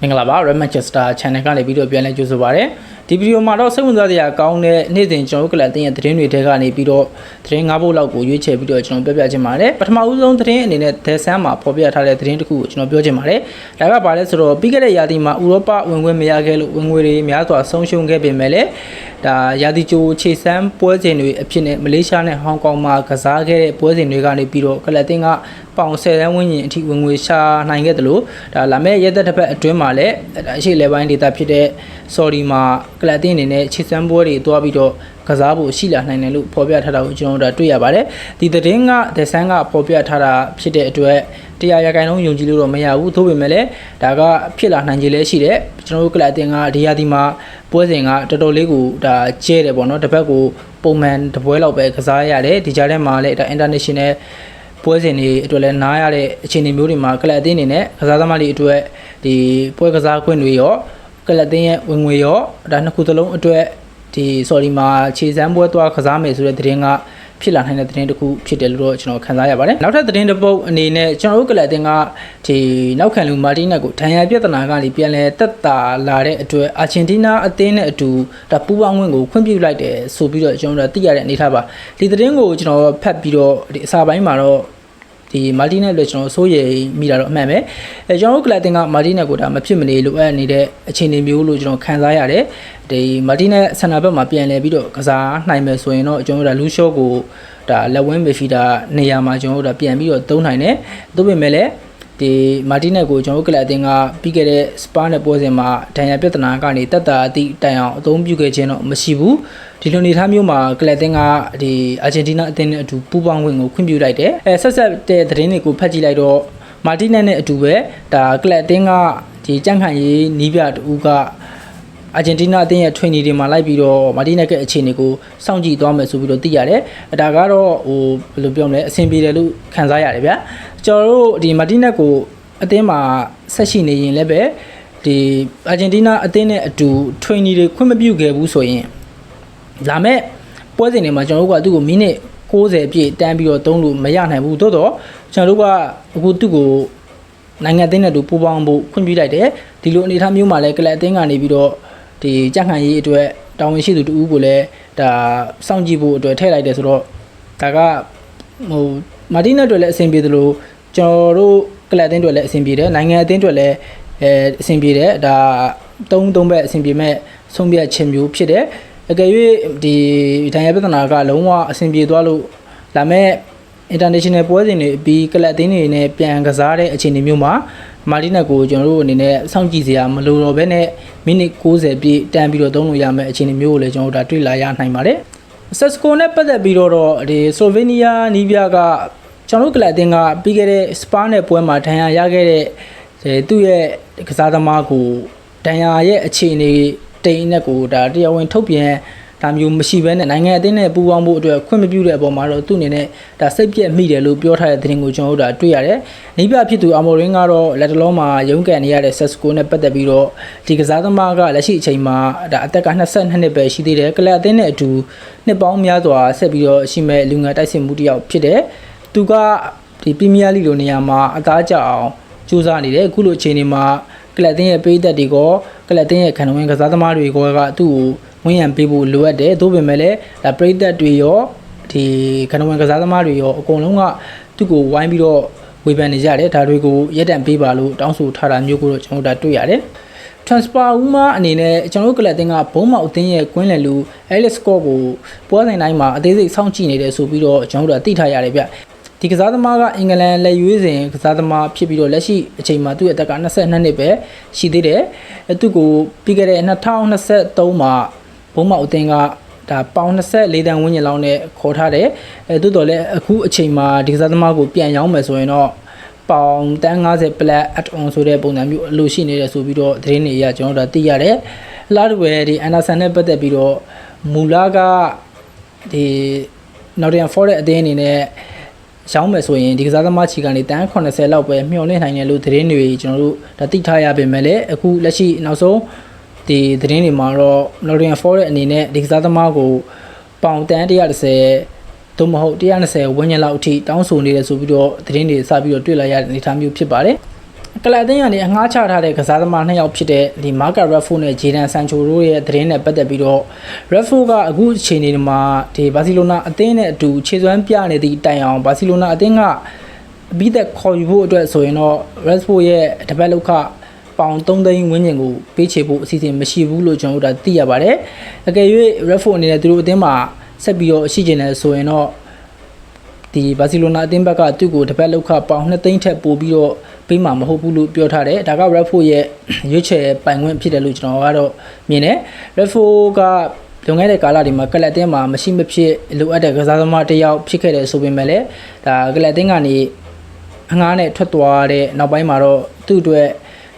မင်္ဂလာပါ Red Manchester Channel ကနေပြီးတော့ပြန်လည်ကြိုဆိုပါရစေဒီဗီဒီယိုမှာတော့စိတ်ဝင်စားစရာကောင်းတဲ့နေ့စဉ်ကျွန်တော်တို့ကလပ်တင်းရဲ့သတင်းတွေထဲကနေပြီးတော့သတင်း၅ပုဒ်လောက်ကိုရွေးချယ်ပြီးတော့ကျွန်တော်ပြပြချင်ပါတယ်ပထမဦးဆုံးသတင်းအနေနဲ့ဒက်ဆန်မှာဖော်ပြထားတဲ့သတင်းတစ်ခုကိုကျွန်တော်ပြောချင်ပါတယ်ဒါကဘာလဲဆိုတော့ပြီးခဲ့တဲ့ရာသီမှာဥရောပဝင်ခွင့်မရခဲ့လို့ဝင်ငွေတွေများစွာဆုံးရှုံးခဲ့ပေမဲ့လည်းဒါရာသီကြိုခြေစမ်းပွဲစဉ်တွေအဖြစ်နဲ့မလေးရှားနဲ့ဟောင်ကောင်မှာကစားခဲ့တဲ့ပွဲစဉ်တွေကနေပြီးတော့ကလပ်တင်းက ပေါင်10တန်းဝန်းကျင်အထိဝင်ငွေရှာနိုင်ခဲ့တယ်လို့ဒါလာမဲ့ရက်သက်တစ်ဖက်အတွင်းမှာလည်းဒါအရှိလေပိုင်းဒေတာဖြစ်တဲ့ sorry မှာကလပ်တင်းအနေနဲ့ခြေစမ်းပွဲတွေတွားပြီးတော့ကစားဖို့ရှိလာနိုင်တယ်လို့ဖော်ပြထားတာကိုကျွန်တော်တို့တွေ့ရပါတယ်ဒီသတင်းကဒက်ဆန်ကဖော်ပြထားတာဖြစ်တဲ့အတွက်တရားရဂိုင်လုံးယုံကြည်လို့တော့မရဘူးသို့ပေမဲ့လည်းဒါကဖြစ်လာနိုင်ခြေလည်းရှိတယ်ကျွန်တော်တို့ကလပ်တင်းကဒီရာသီမှာပွဲစဉ်ကတော်တော်လေးကိုဒါကျဲတယ်ပေါ့နော်တစ်ဖက်ကိုပုံမှန်တစ်ပွဲလောက်ပဲကစားရတယ်ဒီကြားထဲမှာလည်းဒါ international ပွဲစဉ်တွေအတွက်လည်းနားရတဲ့အခြေအနေမျိုးတွေမှာကလပ်အသင်းအနေနဲ့ကစားသမားတွေအတွက်ဒီပွဲကစားခွင့်တွေရောကလပ်အသင်းရဲ့ဝင်ငွေရောဒါနှစ်ခုသလုံးအတွက်ဒီ sorry မှာခြေစမ်းပွဲသွားကစားမယ်ဆိုတဲ့သတင်းကဖြစ်လာနိုင်တဲ့သတင်းတစ်ခုဖြစ်တယ်လို့တော့ကျွန်တော်ခန်းစားရပါတယ်နောက်ထပ်သတင်းတစ်ပုဒ်အနေနဲ့ကျွန်တော်တို့ကလပ်အသင်းကဒီနောက်ခံလူမာတီနက်ကိုဒဏ်ရာပြဿနာကနေပြန်လဲတက်တာလာတဲ့အတွက်အာဂျင်တီးနားအသင်းနဲ့အတူဒါပူးပေါင်းဝင်ကိုခွင့်ပြုလိုက်တယ်ဆိုပြီးတော့ကျွန်တော်တို့သိရတဲ့အနေထားပါဒီသတင်းကိုကျွန်တော်ဖတ်ပြီးတော့ဒီအစာပိုင်းမှာတော့ ဒီမာတီနက်လည်းကျွန်တော်စိုးရိမ်မိတာတော့အမှန်ပဲအဲကျွန်တော်တို့ကလပ်တင်ကမာတီနက်ကိုဒါမဖြစ်မနေလိုအပ်နေတဲ့အခြေအနေမျိုးလို့ကျွန်တော်ခံစားရတယ်ဒီမာတီနက်ဆန္ဒဘက်မှာပြန်လဲပြီးတော့ကစားနိုင်မယ်ဆိုရင်တော့ကျွန်တော်တို့ဒါလူးရှော့ကိုဒါလက်ဝင်းမီဖီတာနေရာမှာကျွန်တော်တို့ဒါပြန်ပြီးတော့သုံးနိုင်တယ်သို့ပေမဲ့လည်း ဒီမာတီနက်ကိုကျွန်တော်တို့ကလပ်အတင်းကပြီးခဲ့တဲ့စပါနဲ့ပွဲစဉ်မှာဒဏ်ရာပြဿနာကနေတက်တာအသည့်တိုင်အောင်အသုံးပြုခဲ့ခြင်းတော့မရှိဘူးဒီလိုနေသားမျိုးမှာကလပ်အတင်းကဒီအာဂျင်တီးနားအသင်းနဲ့အတူပူးပေါင်းဝင်ကိုခွင့်ပြုလိုက်တယ်အဲဆက်ဆက်တဲ့သတင်းတွေကိုဖတ်ကြည့်လိုက်တော့မာတီနက်နဲ့အတူပဲဒါကလပ်အတင်းကဒီကြန့်ခိုင်ရေးနီးပြတူက အာဂျင်တီးနားအသင်းရဲ့ training တွေမှာလိုက်ပြီးတော့မာတီနက်ရဲ့အခြေအနေကိုစောင့်ကြည့်သွားမယ်ဆိုပြီးတော့သိရတယ်။ဒါကတော့ဟိုဘယ်လိုပြောမလဲအဆင်ပြေတယ်လို့ခံစားရတယ်ဗျာ။ကျွန်တော်တို့ဒီမာတီနက်ကိုအသင်းမှာဆက်ရှိနေရင်လည်းပဲဒီအာဂျင်တီးနားအသင်းနဲ့အတူ training တွေခွင့်မပြုခဲ့ဘူးဆိုရင်လာမဲ့ပွဲစဉ်တွေမှာကျွန်တော်တို့ကသူ့ကိုမိနစ်60ပြည့်တန်းပြီးတော့သုံးလို့မရနိုင်ဘူးသို့တော့ကျွန်တော်တို့ကအခုသူ့ကိုနိုင်ငံအသင်းနဲ့တူပူးပေါင်းဖို့ခွင့်ပြုလိုက်တယ်ဒီလိုအနေအထားမျိုးမှာလည်းကလပ်အသင်းကနေပြီးတော့ ဒီကြက်ခံရေးအတွက်တာဝန်ရှိသူတူဦးကိုလည်းဒါစောင့်ကြည့်ဖို့အတွက်ထည့်လိုက်တယ်ဆိုတော့ဒါကဟိုမာတီနက်အတွက်လည်းအဆင်ပြေတယ်လို့ကျွန်တော်တို့ကလပ်အသင်းအတွက်လည်းအဆင်ပြေတယ်နိုင်ငံအသင်းအတွက်လည်းအဲအဆင်ပြေတယ်ဒါသုံးသုံးဘက်အဆင်ပြေမဲ့ဆုံးဖြတ်ခြင်းမျိုးဖြစ်တယ်အကယ်၍ဒီဒဏ်ရာပြဿနာကလုံးဝအဆင်ပြေသွားလို့လာမဲ့ international ပွဲစဉ်တွေပြီးကလပ်အသင်းတွေနဲ့ပြန်ကစားတဲ့အခြေအနေမျိုးမှာ မာတီနက်ကိုကျွန်တော်တို့အနေနဲ့စောင့်ကြည့်စရာမလိုတော့ဘဲနဲ့မိနစ်60ပြည့်တန်းပြီးတော့သုံးလို့ရမယ့်အခြေအနေမျိုးကိုလည်းကျွန်တော်တို့ဒါတွေ့လာရနိုင်ပါတယ်ဆက်စကိုနဲ့ပတ်သက်ပြီးတော့ဒီဆလိုဗေးနီးယားနီးပြကကျွန်တော်တို့ကလပ်အသင်းကပြီးခဲ့တဲ့စပါနဲ့ပွဲမှာဒဏ်ရာရခဲ့တဲ့သူ့ရဲ့ကစားသမားကိုဒဏ်ရာရဲ့အခြေအနေတိမ်အနက်ကိုဒါတရားဝင်ထုတ်ပြန် ဒါမျိုးမရှိဘဲနဲ့နိုင်ငံအသင်းနဲ့ပူးပေါင်းဖို့အတွက်ခွင့်မပြုတဲ့အပေါ်မှာတော့သူ့အနေနဲ့ဒါစိတ်ပြက်မိတယ်လို့ပြောထားတဲ့သတင်းကိုကျွန်တော်တို့ဒါတွေ့ရတယ်။နေပြဖြစ်သူအမော်ရင်းကတော့လက်တလုံးမှာရုန်းကန်နေရတဲ့ဆက်စကိုနဲ့ပတ်သက်ပြီးတော့ဒီကစားသမားကလက်ရှိအချိန်မှာဒါအသက်က22နှစ်ပဲရှိသေးတယ်။ကလပ်အသင်းနဲ့အတူနှစ်ပေါင်းများစွာဆက်ပြီးတော့ရှိမဲ့လူငယ်တိုက်စစ်မှုတစ်ယောက်ဖြစ်တယ်။သူကဒီပရီးမီးယားလိလိုနေရာမှာအသားကျအောင်ကြိုးစားနေတယ်။အခုလိုအချိန်ဒီမှာကလပ်အသင်းရဲ့ပေးသက်တွေကကလပ်အသင်းရဲ့ခံဝင်ကစားသမားတွေကကသူ့ကို ဝင်ရန်ပေးဖို့လိုအပ်တယ်သို့ပေမဲ့လည်းဒါပရိသတ်တွေရောဒီခဏဝင်ကစားသမားတွေရောအကုန်လုံးကသူ့ကိုဝိုင်းပြီးတော့ဝေဖန်နေကြတယ်ဒါတွေကိုရက်တန့်ပေးပါလို့တောင်းဆိုထားတာမျိုးကိုတော့ကျွန်တော်တို့တွေ့ရတယ် transfer ဥမာအနေနဲ့ကျွန်တော်တို့ကလပ်တင်ကဘုံမောက်အသင်းရဲ့ကွင်းလယ်လူ Alex Scott ကိုပွဲစဉ်တိုင်းမှာအသေးစိတ်စောင့်ကြည့်နေတယ်ဆိုပြီးတော့ကျွန်တော်တို့ကသိထားရတယ်ဗျဒီကစားသမားကအင်္ဂလန်လက်ရွေးစဉ်ကစားသမားဖြစ်ပြီးတော့လက်ရှိအချိန်မှာသူ့ရဲ့အသက်က22နှစ်ပဲရှိသေးတယ်အဲသူ့ကိုပြီးခဲ့တဲ့2023မှာ ဘုံမောက်အသင်းကဒါပေါင်24တန်ဝန်းကျင်လောက်နဲ့ခေါ်ထားတယ်အဲတိုးတော်လည်းအခုအချိန်မှာဒီကစားသမားကိုပြန်ရောင်းမယ်ဆိုရင်တော့ပေါင်တန်း90 plat add on ဆိုတဲ့ပုံစံမျိုးအလိုရှိနေတယ်ဆိုပြီးတော့သတင်းတွေအရကျွန်တော်တို့သိရတယ်လာတူပဲဒီ Anderson နဲ့ပတ်သက်ပြီးတော့မူလာကဒီ Nottingham Forest အသင်းအနေနဲ့ရောင်းမယ်ဆိုရင်ဒီကစားသမားချီကနေတန်း80လောက်ပဲမျှော်လင့်နိုင်တယ်လို့သတင်းတွေကျွန်တော်တို့ဒါသိထားရပေမဲ့လည်းအခုလက်ရှိနောက်ဆုံး ဒီသတင်းတွေမှာတော့ Nottingham Forest အနေနဲ့ဒီကစားသမားကိုပေါင်တန်း130သို့မဟုတ်120ဝန်းကျင်လောက်အထိတောင်းဆိုနေတယ်ဆိုပြီးတော့သတင်းတွေစပြီးတော့တွေ့လာရတဲ့အနေအထားမျိုးဖြစ်ပါတယ်ကလပ်အသင်းကနေအငှားချထားတဲ့ကစားသမားနှစ်ယောက်ဖြစ်တဲ့ဒီမာကာရက်ဖိုနဲ့ဂျေဒန်ဆန်ချိုတို့ရဲ့သတင်းနဲ့ပတ်သက်ပြီးတော့ရက်ဖိုကအခုအချိန်ဒီမှာဒီဘာစီလိုနာအသင်းနဲ့အတူခြေစွမ်းပြနေသည့်တိုင်အောင်ဘာစီလိုနာအသင်းကပြီးသက်ခေါ်ယူဖို့အတွက်ဆိုရင်တော့ရက်ဖိုရဲ့တပတ်လောက်ခ ပေါင်3သိန်းဝန်းကျင်ကိုပေးချေဖို့အစီအစဉ်မရှိဘူးလို့ကျွန်တော်တို့ကသိရပါတယ်။အကယ်၍ရက်ဖိုအနေနဲ့သူတို့အသင်းမှာဆက်ပြီးတော့ရှိကျင်တယ်ဆိုရင်တော့ဒီဘာစီလိုနာအသင်းဘက်ကသူ့ကိုတစ်ပတ်လောက်ခပေါင်2သိန်းထက်ပိုပြီးတော့ပေးမှာမဟုတ်ဘူးလို့ပြောထားတယ်ဒါက Redford ရဲ့ရွေးချယ်ပိုင်ခွင့်ဖြစ်တယ်လို့ကျွန်တော်ကတော့မြင်တယ် Redford ကလွန်ခဲ့တဲ့ကာလတွေမှာကလပ်တင်းမှာမရှိမဖြစ်လိုအပ်တဲ့ကစားသမားတစ်ယောက်ဖြစ်ခဲ့တယ်ဆိုပေမဲ့လည်းဒါကလပ်တင်းကနေအငားနဲ့ထွက်သွားတဲ့နောက်ပိုင်းမှာတော့သူ့အတွက်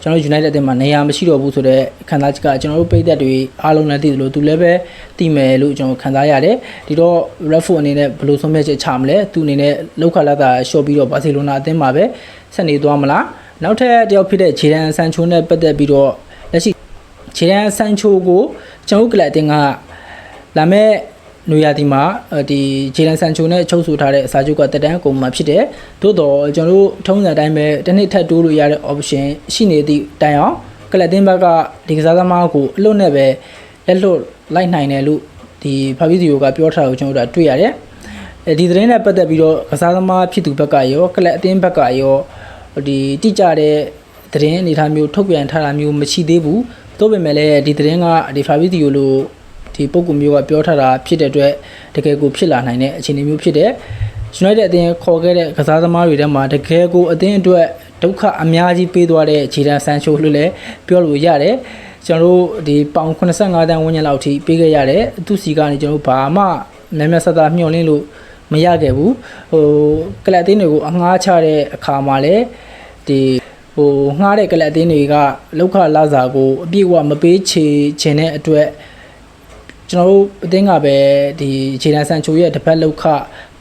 ကျွန်တော် United အသင်းမှာနေရာမရှိတော့ဘူးဆိုတော့ခံစားချက်ကကျွန်တော်တို့ပြည်သက်တွေအားလုံးလည်းသိသလိုသူလည်းပဲသိမယ်လို့ကျွန်တော်ခံစားရတယ်ဒီတော့ Redford အနေနဲ့ဘယ်လိုဆုံးဖြတ်ချက်ချမလဲသူအနေနဲ့လောက်ခလာတာရှော့ပြီးတော့ဘာစီလိုနာအသင်းမှာပဲဆက်နေသွားမလားနောက်ထပ်တစ်ယောက်ဖြစ်တဲ့ဂျေဒန်ဆန်ချိုနဲ့ပတ်သက်ပြီးတော့လက်ရှိဂျေဒန်ဆန်ချိုကိုကျွန်တော်တို့ကလပ်အသင်းကလာမဲ့ နွေရာသီမှာအဲ့ဒီဂျေဒန်ဆန်ချိုနဲ့ချုပ်ဆိုထားတဲ့အစာချုပ်ကတက်တန်းကုန်မှာဖြစ်တယ်။သို့တော့ကျွန်တော်တို့ထုံးစံအတိုင်းပဲတစ်နှစ်ထပ်တိုးလို့ရတဲ့ option ရှိနေသည့်တိုင်အောင်ကလပ်တင်ဘက်ကဒီကစားသမားကိုအလွတ်နဲ့ပဲလက်လွတ်လိုက်နိုင်တယ်လို့ဒီဖာဘီစီယိုကပြောထားတာကိုကျွန်တော်တို့ကတွေ့ရတယ်။အဲဒီသတင်းနဲ့ပတ်သက်ပြီးတော့ကစားသမားဖြစ်သူဘက်ကရောကလပ်အတင်းဘက်ကရောဒီတိကျတဲ့သတင်းအနေအထားမျိုးထုတ်ပြန်ထားတာမျိုးမရှိသေးဘူး။သို့ပေမဲ့လည်းဒီသတင်းကဒီဖာဘီစီယိုလို့ ဒီပုံကူမျိုးကပြောထားတာဖြစ်တဲ့အတွက်တကယ်ကိုဖြစ်လာနိုင်တဲ့အခြေအနေမျိုးဖြစ်တယ်။ United အသင်းခေါ်ခဲ့တဲ့ကစားသမားတွေထဲမှာတကယ်ကိုအသင်းအတွက်ဒုက္ခအများကြီးပေးသွားတဲ့ဂျီဒန်ဆန်ချိုလို့လည်းပြောလို့ရတယ်။ကျွန်တော်တို့ဒီပေါင်85တန်းဝန်းကျင်လောက်ထိပေးခဲ့ရတယ်။သူစီကနေကျွန်တော်တို့ဘာမှမဲမဲဆက်သားမျှော်လင့်လို့မရခဲ့ဘူး။ဟိုကလပ်အသင်းတွေကိုအငှားချတဲ့အခါမှာလည်းဒီဟိုငှားတဲ့ကလပ်အသင်းတွေကလောက်ခလာစာကိုအပြည့်အဝမပေးချေခြင်းတဲ့အတွက် ကျွန်တော်တို့အသင်းကပဲဒီခြေတန်းဆန်ချိုရဲ့တစ်ပတ်လောက်ခ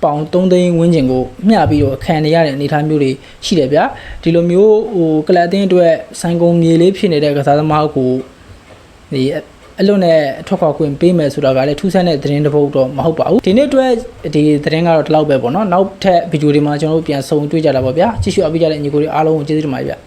ပေါင်3သိန်းဝန်းကျင်ကိုမျှပြီးတော့ခံနေရတဲ့အနေအထားမျိုးတွေရှိတယ်ဗျာဒီလိုမျိုးဟိုကလပ်အသင်းအတွက်ဆိုင်ကုန်မြေလေးဖြစ်နေတဲ့ကစားသမားကိုဒီအလွတ်နဲ့ထွက်ခွာခွင့်ပေးမယ်ဆိုတာကလည်းထူးဆန်းတဲ့သတင်းတစ်ပုဒ်တော့မဟုတ်ပါဘူးဒီနေ့အတွက်ဒီသတင်းကတော့ဒီလောက်ပဲပေါ့နော်နောက်ထပ်ဗီဒီယိုတွေမှာကျွန်တော်တို့ပြန်ဆုံတွေ့ကြတာပေါ့ဗျာကြည့်ရှုအပ်ပေးကြတဲ့ညီကိုတွေအားလုံးကိုကျေးဇူးတင်ပါတယ်ဗျာ